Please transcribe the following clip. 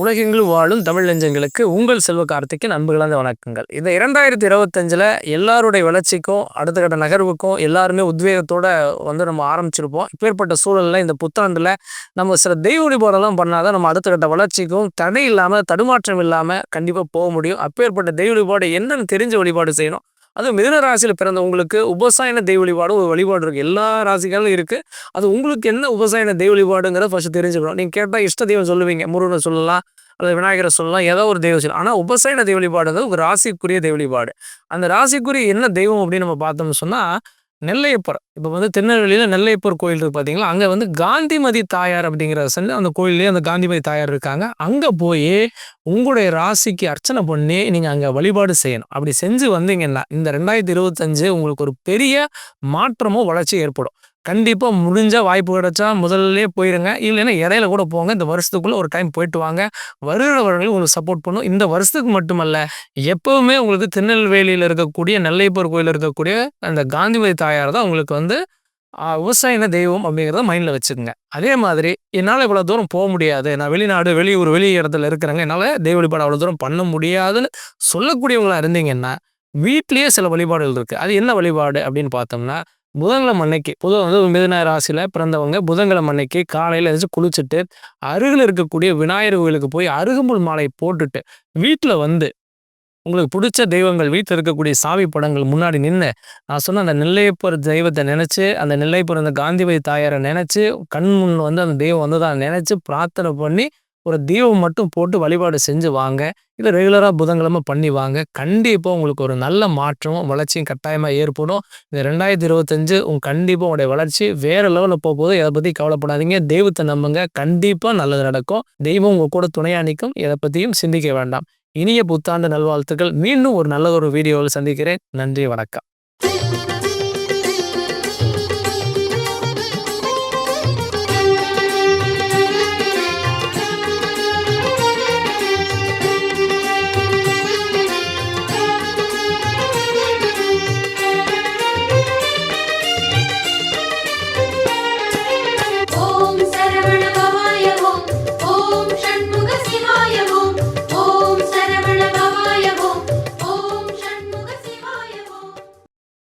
உலகெங்கிலும் வாழும் தமிழ் நெஞ்சங்களுக்கு உங்கள் செல்வ கார்த்திக்கின் நண்பர்களான வணக்கங்கள். இந்த இரண்டாயிரத்தி இருபத்தஞ்சில் எல்லாருடைய வளர்ச்சிக்கும் அடுத்த கட்ட நகர்வுக்கும் எல்லாருமே உத்வேகத்தோடு வந்து நம்ம ஆரம்பிச்சிருப்போம். இப்பேற்பட்ட சூழலில் இந்த புத்தாண்டில் நம்ம சில தெய்வ வழிபாடெல்லாம் பண்ணாதான் நம்ம அடுத்த கட்ட வளர்ச்சிக்கும் தடை இல்லாமல் தடுமாற்றம் இல்லாமல் கண்டிப்பாக போக முடியும். அப்பேற்பட்ட தெய்வ வழிபாடு என்னென்னு தெரிஞ்ச வழிபாடு செய்யணும். அதுவும் மிதன ராசியில் பிறந்தவங்களுக்கு உபசாயன தெய்வ வழிபாடு ஒரு வழிபாடு இருக்குது எல்லா ராசிகளும் இருக்குது அது உங்களுக்கு என்ன உபசாயன தெய்வ வழிபாடுங்கிறத ஃபஸ்ட்டு தெரிஞ்சுக்கணும். நீங்கள் கேட்டால் இஷ்ட தெய்வம் சொல்லுவீங்க. முருகனை சொல்லலாம் அல்லது விநாயகரை சொல்லலாம் ஏதோ ஒரு தெய்வம் சொல்லலாம். ஆனால் உபசயன தெய்வ வழிபாடுங்கிறது ஒரு ராசிக்குரிய தெய்வ வழிபாடு அந்த ராசிக்குரிய என்ன தெய்வம் அப்படின்னு நம்ம பார்த்தோம்னு சொன்னால் நெல்லையப்பர். இப்போ வந்து திருநெல்வேலியில் நெல்லையப்பர் கோயில் இருக்குது பார்த்தீங்களா அங்கே வந்து காந்திமதி தாயார் அப்படிங்கிற சென்று அந்த கோயிலே அந்த காந்திமதி தாயார் இருக்காங்க. அங்கே போய் உங்களுடைய ராசிக்கு அர்ச்சனை பண்ணி நீங்கள் அங்கே வழிபாடு செய்யணும். அப்படி செஞ்சு வந்தீங்கன்னா இந்த ரெண்டாயிரத்தி இருபத்தஞ்சு உங்களுக்கு ஒரு பெரிய மாற்றமும் வளர்ச்சி ஏற்படும். கண்டிப்பாக முடிஞ்ச வாய்ப்பு கிடைச்சா முதல்ல போயிருங்க. இல்லைன்னா இடையில கூட போங்க. இந்த வருஷத்துக்குள்ளே ஒரு டைம் போயிட்டு வாங்க. வருகிறவர்களும் உங்களுக்கு சப்போர்ட் பண்ணும். இந்த வருஷத்துக்கு மட்டுமல்ல எப்போவுமே உங்களுக்கு திருநெல்வேலியில் இருக்கக்கூடிய நெல்லைப்பூர் கோயில் இருக்கக்கூடிய அந்த காந்திமதி தாயார் தான் உங்களுக்கு வந்து விவசாயின தெய்வம் அப்படிங்கிறத மைண்டில் வச்சுக்கோங்க. அதே மாதிரி என்னால் இவ்வளோ தூரம் போக முடியாது. நான் வெளிநாடு வெளியூர் வெளி இடத்துல இருக்கிறேங்க. என்னால் தெய்வ வழிபாடு அவ்வளோ தூரம் பண்ண முடியாதுன்னு சொல்லக்கூடியவங்களாக இருந்தீங்கன்னா வீட்லேயே சில வழிபாடுகள் இருக்குது அது என்ன வழிபாடு அப்படின்னு பார்த்தோம்னா புதன்கிழமை அன்னைக்கு புதன் வந்து மிதன ராசியில் பிறந்தவங்க புதன்கிழமை அன்னைக்கு காலையில் எதாச்சும் குளிச்சுட்டு அருகில் இருக்கக்கூடிய விநாயகர் கோயிலுக்கு போய் அருகம்புல் மாலை போட்டுட்டு வீட்டில் வந்து உங்களுக்கு பிடிச்ச தெய்வங்கள் வீட்டில் இருக்கக்கூடிய சாமி படங்கள் முன்னாடி நின்று நான் சொன்ன அந்த நெல்லையப்பர் தெய்வத்தை நினச்சி அந்த நெல்லையப்பர் அந்த காந்திபதி தாயாரை நினச்சி கண் முன் வந்து அந்த தெய்வம் வந்து தான் நினச்சி பிரார்த்தனை பண்ணி ஒரு தீபம் மட்டும் போட்டு வழிபாடு செஞ்சு வாங்க. இதை ரெகுலராக புதன்கிழமை பண்ணி வாங்க. கண்டிப்பாக உங்களுக்கு ஒரு நல்ல மாற்றமும் வளர்ச்சியும் கட்டாயமாக ஏற்படும். இந்த ரெண்டாயிரத்தி இருபத்தஞ்சு உங்க கண்டிப்பாக உங்களுடைய வளர்ச்சி வேற லெவலில் போகும்போது இதை பற்றி கவலைப்படாதீங்க. தெய்வத்தை நம்புங்க. கண்டிப்பாக நல்லது நடக்கும். தெய்வம் உங்கள் கூட துணையாக நிற்கும் இதை பற்றியும் சிந்திக்க வேண்டாம். இனிய புத்தாண்டு நல்வாழ்த்துக்கள். மீண்டும் ஒரு நல்ல ஒரு வீடியோவில் சந்திக்கிறேன். நன்றி வணக்கம்.